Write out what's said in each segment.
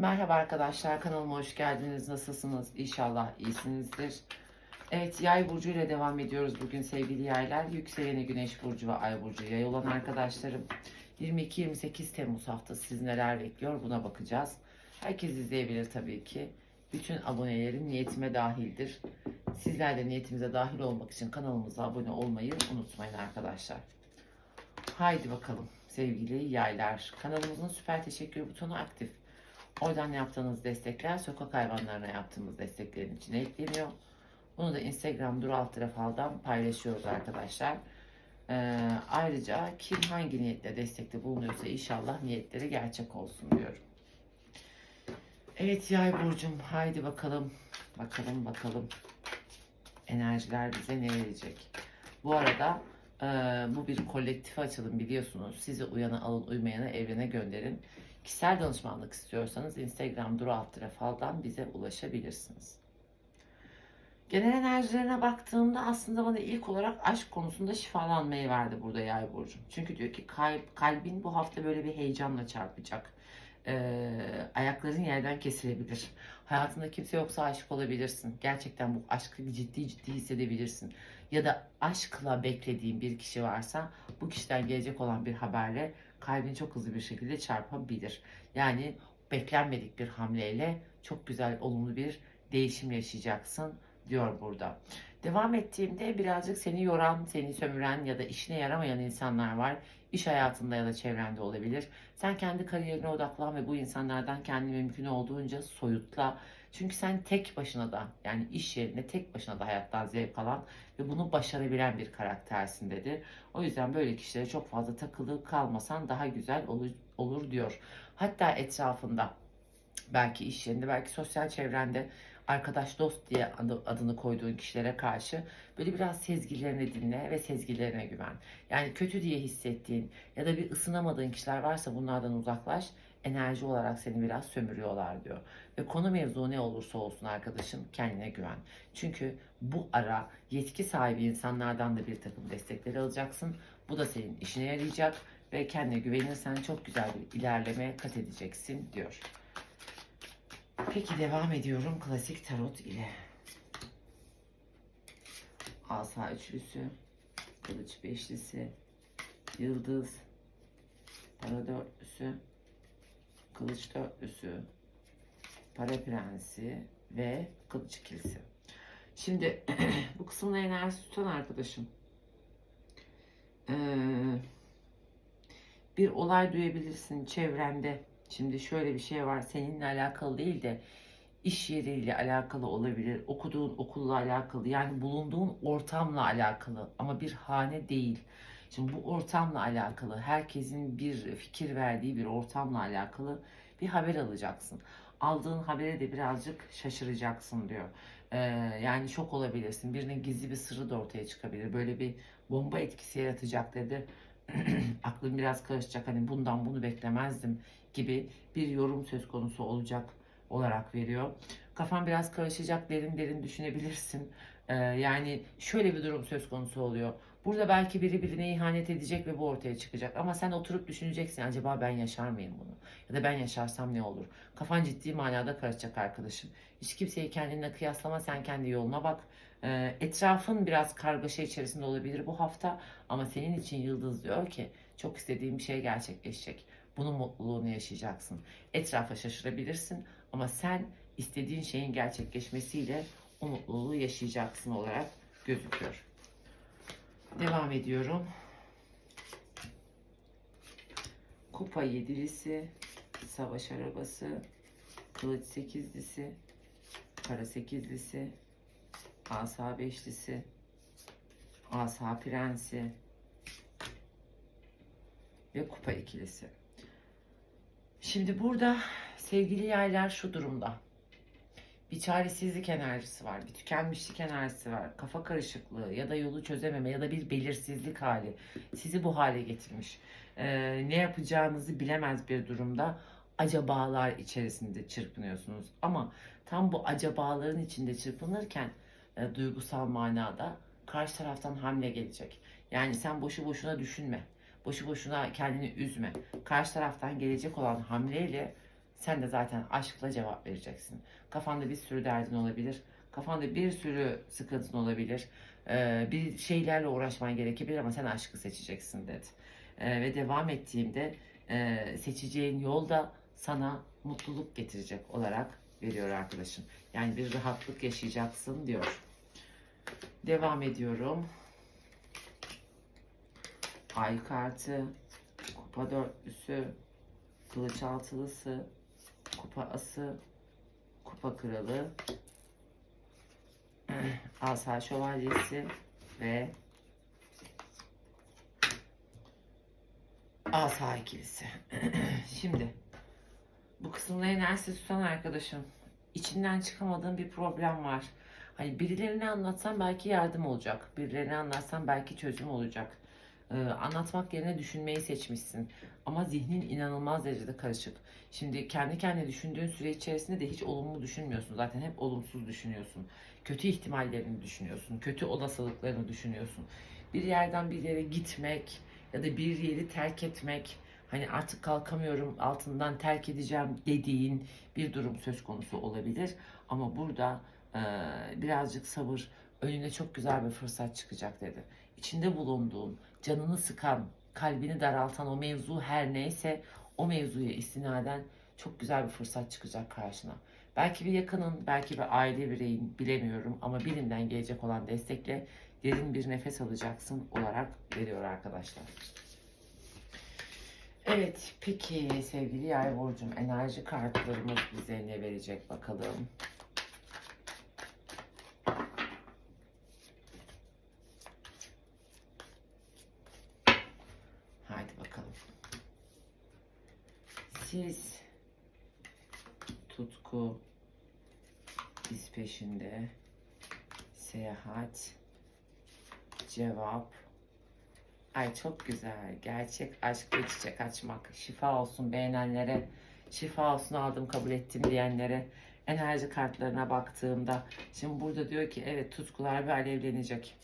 Merhaba arkadaşlar kanalıma hoş geldiniz. Nasılsınız? İnşallah iyisinizdir. Evet yay burcu ile devam ediyoruz bugün sevgili yaylar. Yükseleni güneş burcu ve ay burcu yay olan arkadaşlarım. 22-28 Temmuz haftası siz neler bekliyor buna bakacağız. Herkes izleyebilir tabii ki. Bütün abonelerim niyetime dahildir. Sizler de niyetimize dahil olmak için kanalımıza abone olmayı unutmayın arkadaşlar. Haydi bakalım sevgili yaylar. Kanalımızın süper teşekkür butonu aktif. Oradan yaptığınız destekler sokak hayvanlarına yaptığımız desteklerin içine ekleniyor. Bunu da Instagram dur alt tarafaldan paylaşıyoruz arkadaşlar. Ee, ayrıca kim hangi niyetle destekte bulunuyorsa inşallah niyetleri gerçek olsun diyorum. Evet yay burcum haydi bakalım. Bakalım bakalım. Enerjiler bize ne verecek? Bu arada e, bu bir kolektif açılım biliyorsunuz. Sizi uyana alın uymayana evrene gönderin. Kişisel danışmanlık istiyorsanız Instagram duru alt faldan bize ulaşabilirsiniz. Genel enerjilerine baktığımda aslında bana ilk olarak aşk konusunda şifalanmayı verdi burada yay burcum. Çünkü diyor ki kalp, kalbin bu hafta böyle bir heyecanla çarpacak. Ee, ayakların yerden kesilebilir. Hayatında kimse yoksa aşık olabilirsin. Gerçekten bu aşkı ciddi ciddi hissedebilirsin. Ya da aşkla beklediğin bir kişi varsa bu kişiden gelecek olan bir haberle kalbin çok hızlı bir şekilde çarpabilir. Yani beklenmedik bir hamleyle çok güzel olumlu bir değişim yaşayacaksın diyor burada. Devam ettiğimde birazcık seni yoran, seni sömüren ya da işine yaramayan insanlar var. İş hayatında ya da çevrende olabilir. Sen kendi kariyerine odaklan ve bu insanlardan kendini mümkün olduğunca soyutla. Çünkü sen tek başına da yani iş yerinde tek başına da hayattan zevk alan ve bunu başarabilen bir karaktersin dedi. O yüzden böyle kişilere çok fazla takılı kalmasan daha güzel olur, olur diyor. Hatta etrafında belki iş yerinde belki sosyal çevrende arkadaş dost diye adı, adını koyduğun kişilere karşı böyle biraz sezgilerini dinle ve sezgilerine güven. Yani kötü diye hissettiğin ya da bir ısınamadığın kişiler varsa bunlardan uzaklaş. Enerji olarak seni biraz sömürüyorlar diyor. Ve konu mevzu ne olursa olsun arkadaşım kendine güven. Çünkü bu ara yetki sahibi insanlardan da bir takım destekler alacaksın. Bu da senin işine yarayacak ve kendine güvenirsen çok güzel bir ilerleme kat edeceksin diyor. Peki devam ediyorum klasik tarot ile. Asa üçlüsü, kılıç beşlisi, yıldız, para dörtlüsü, kılıç dörtlüsü, para prensi ve kılıç ikilisi. Şimdi bu kısımda enerji tutan arkadaşım. Bir olay duyabilirsin çevrende Şimdi şöyle bir şey var seninle alakalı değil de iş yeriyle alakalı olabilir, okuduğun okulla alakalı yani bulunduğun ortamla alakalı ama bir hane değil. Şimdi bu ortamla alakalı herkesin bir fikir verdiği bir ortamla alakalı bir haber alacaksın. Aldığın habere de birazcık şaşıracaksın diyor. Ee, yani şok olabilirsin. Birinin gizli bir sırrı da ortaya çıkabilir. Böyle bir bomba etkisi yaratacak dedi. Aklım biraz karışacak. Hani bundan bunu beklemezdim gibi bir yorum söz konusu olacak olarak veriyor. Kafan biraz karışacak, derin derin düşünebilirsin. Ee, yani şöyle bir durum söz konusu oluyor. Burada belki biri birine ihanet edecek ve bu ortaya çıkacak. Ama sen oturup düşüneceksin acaba ben yaşar mıyım bunu? Ya da ben yaşarsam ne olur? Kafan ciddi manada karışacak arkadaşım. Hiç kimseyi kendinle kıyaslama sen kendi yoluna bak. Ee, etrafın biraz kargaşa içerisinde olabilir bu hafta. Ama senin için Yıldız diyor ki çok istediğim bir şey gerçekleşecek. Bunun mutluluğunu yaşayacaksın. Etrafa şaşırabilirsin ama sen istediğin şeyin gerçekleşmesiyle o mutluluğu yaşayacaksın olarak gözüküyor. Devam ediyorum. Kupa yedilisi, savaş arabası, kılıç sekizlisi, para sekizlisi, asa beşlisi, asa prensi ve kupa ikilisi. Şimdi burada sevgili yaylar şu durumda. Bir çaresizlik enerjisi var, bir tükenmişlik enerjisi var, kafa karışıklığı ya da yolu çözememe ya da bir belirsizlik hali sizi bu hale getirmiş. Ee, ne yapacağınızı bilemez bir durumda acabalar içerisinde çırpınıyorsunuz. Ama tam bu acabaların içinde çırpınırken e, duygusal manada karşı taraftan hamle gelecek. Yani sen boşu boşuna düşünme. Boşu boşuna kendini üzme. Karşı taraftan gelecek olan hamleyle Sen de zaten aşkla cevap vereceksin. Kafanda bir sürü derdin olabilir. Kafanda bir sürü sıkıntın olabilir. Ee, bir şeylerle uğraşman gerekebilir ama sen aşkı seçeceksin dedi. Ee, ve devam ettiğimde e, seçeceğin yol da sana mutluluk getirecek olarak veriyor arkadaşım. Yani bir rahatlık yaşayacaksın diyor. Devam ediyorum. Ay kartı, kupa dörtlüsü, kılıç altılısı, kupa ası, kupa kralı, asa şövalyesi ve asa ikilisi. Şimdi bu kısımda enerjisi tutan arkadaşım içinden çıkamadığın bir problem var. Hani birilerine anlatsan belki yardım olacak. Birilerine anlatsan belki çözüm olacak. Ee, anlatmak yerine düşünmeyi seçmişsin. Ama zihnin inanılmaz derecede karışık. Şimdi kendi kendine düşündüğün süre içerisinde de hiç olumlu düşünmüyorsun. Zaten hep olumsuz düşünüyorsun. Kötü ihtimallerini düşünüyorsun. Kötü olasılıklarını düşünüyorsun. Bir yerden bir yere gitmek ya da bir yeri terk etmek hani artık kalkamıyorum altından terk edeceğim dediğin bir durum söz konusu olabilir. Ama burada e, birazcık sabır önüne çok güzel bir fırsat çıkacak dedi. İçinde bulunduğun, canını sıkan, kalbini daraltan o mevzu her neyse o mevzuya istinaden çok güzel bir fırsat çıkacak karşına. Belki bir yakının, belki bir aile bireyin bilemiyorum ama birinden gelecek olan destekle derin bir nefes alacaksın olarak veriyor arkadaşlar. Evet, peki sevgili yay burcum enerji kartlarımız bize ne verecek bakalım. Haydi bakalım. Siz tutku, iz peşinde, seyahat, cevap, Ay çok güzel. Gerçek aşk ve çiçek açmak. Şifa olsun beğenenlere. Şifa olsun aldım kabul ettim diyenlere. Enerji kartlarına baktığımda. Şimdi burada diyor ki evet tutkular bir alevlenecek.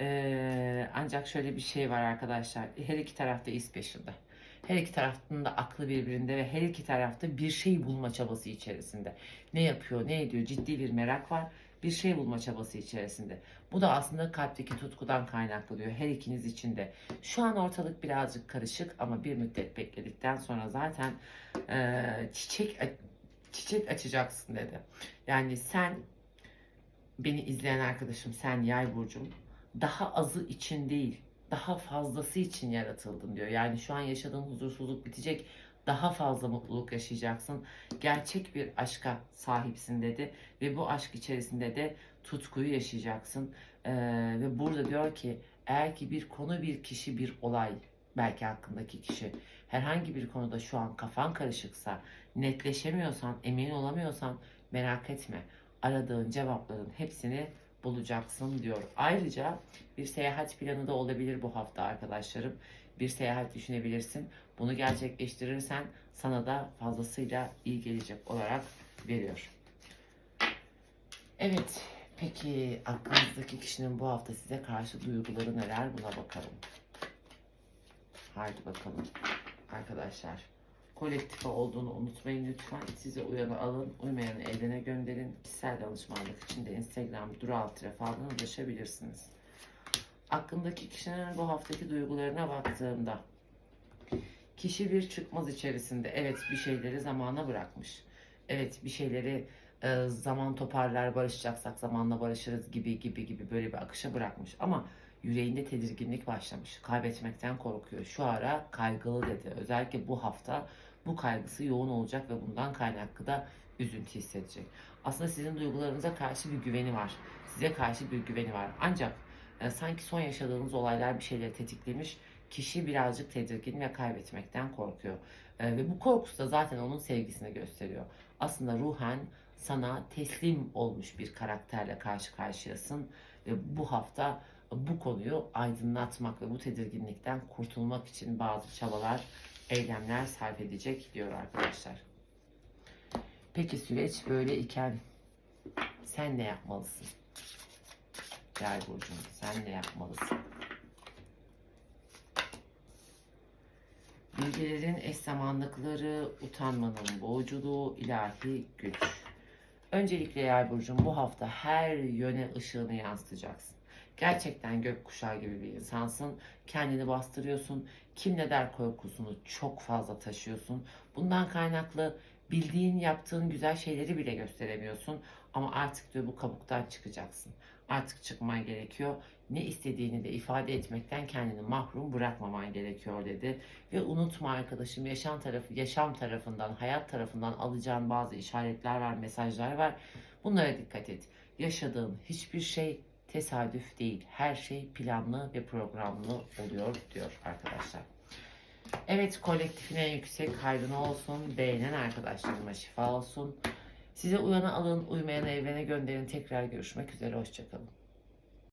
Ee, ancak şöyle bir şey var arkadaşlar. Her iki tarafta iz peşinde. Her iki tarafın da aklı birbirinde ve her iki tarafta bir şey bulma çabası içerisinde. Ne yapıyor, ne ediyor ciddi bir merak var. Bir şey bulma çabası içerisinde. Bu da aslında kalpteki tutkudan kaynaklı diyor her ikiniz için de. Şu an ortalık birazcık karışık ama bir müddet bekledikten sonra zaten e, çiçek çiçek açacaksın dedi. Yani sen beni izleyen arkadaşım sen yay burcum daha azı için değil daha fazlası için yaratıldın diyor. Yani şu an yaşadığın huzursuzluk bitecek daha fazla mutluluk yaşayacaksın. Gerçek bir aşka sahipsin dedi ve bu aşk içerisinde de tutkuyu yaşayacaksın. Ee, ve burada diyor ki eğer ki bir konu, bir kişi, bir olay belki hakkındaki kişi herhangi bir konuda şu an kafan karışıksa, netleşemiyorsan, emin olamıyorsan merak etme. Aradığın cevapların hepsini bulacaksın diyor. Ayrıca bir seyahat planı da olabilir bu hafta arkadaşlarım. Bir seyahat düşünebilirsin. Bunu gerçekleştirirsen sana da fazlasıyla iyi gelecek olarak veriyor. Evet, peki aklınızdaki kişinin bu hafta size karşı duyguları neler buna bakalım. Haydi bakalım arkadaşlar. Kolektife olduğunu unutmayın lütfen. Size uyanı alın, uymayanı evrene gönderin. Kişisel danışmanlık için de Instagram dural faldan ulaşabilirsiniz. Aklındaki kişinin bu haftaki duygularına baktığımda kişi bir çıkmaz içerisinde. Evet bir şeyleri zamana bırakmış. Evet bir şeyleri e, zaman toparlar barışacaksak zamanla barışırız gibi gibi gibi böyle bir akışa bırakmış. Ama yüreğinde tedirginlik başlamış. Kaybetmekten korkuyor. Şu ara kaygılı dedi. Özellikle bu hafta bu kaygısı yoğun olacak ve bundan kaynaklı da üzüntü hissedecek. Aslında sizin duygularınıza karşı bir güveni var. Size karşı bir güveni var. Ancak e, sanki son yaşadığınız olaylar bir şeyleri tetiklemiş. Kişi birazcık tedirgin ve kaybetmekten korkuyor. E, ve bu korkusu da zaten onun sevgisini gösteriyor. Aslında ruhen sana teslim olmuş bir karakterle karşı karşıyasın ve bu hafta bu konuyu aydınlatmak ve bu tedirginlikten kurtulmak için bazı çabalar, eylemler sarf edecek diyor arkadaşlar. Peki süreç böyle iken sen ne yapmalısın? Yay burcum sen ne yapmalısın? Bilgelerin eş zamanlıkları, utanmanın boğuculuğu, ilahi güç. Öncelikle Yay burcum bu hafta her yöne ışığını yansıtacaksın. Gerçekten gökkuşağı gibi bir insansın. Kendini bastırıyorsun. Kim ne der korkusunu çok fazla taşıyorsun. Bundan kaynaklı bildiğin, yaptığın güzel şeyleri bile gösteremiyorsun. Ama artık diyor bu kabuktan çıkacaksın. Artık çıkman gerekiyor. Ne istediğini de ifade etmekten kendini mahrum bırakmaman gerekiyor dedi. Ve unutma arkadaşım yaşam tarafı, yaşam tarafından, hayat tarafından alacağın bazı işaretler var, mesajlar var. Bunlara dikkat et. Yaşadığın hiçbir şey tesadüf değil. Her şey planlı ve programlı oluyor diyor arkadaşlar. Evet kolektifin en yüksek hayrına olsun. Beğenen arkadaşlarıma şifa olsun. Size uyanı alın, uymayanı evrene gönderin. Tekrar görüşmek üzere. Hoşçakalın.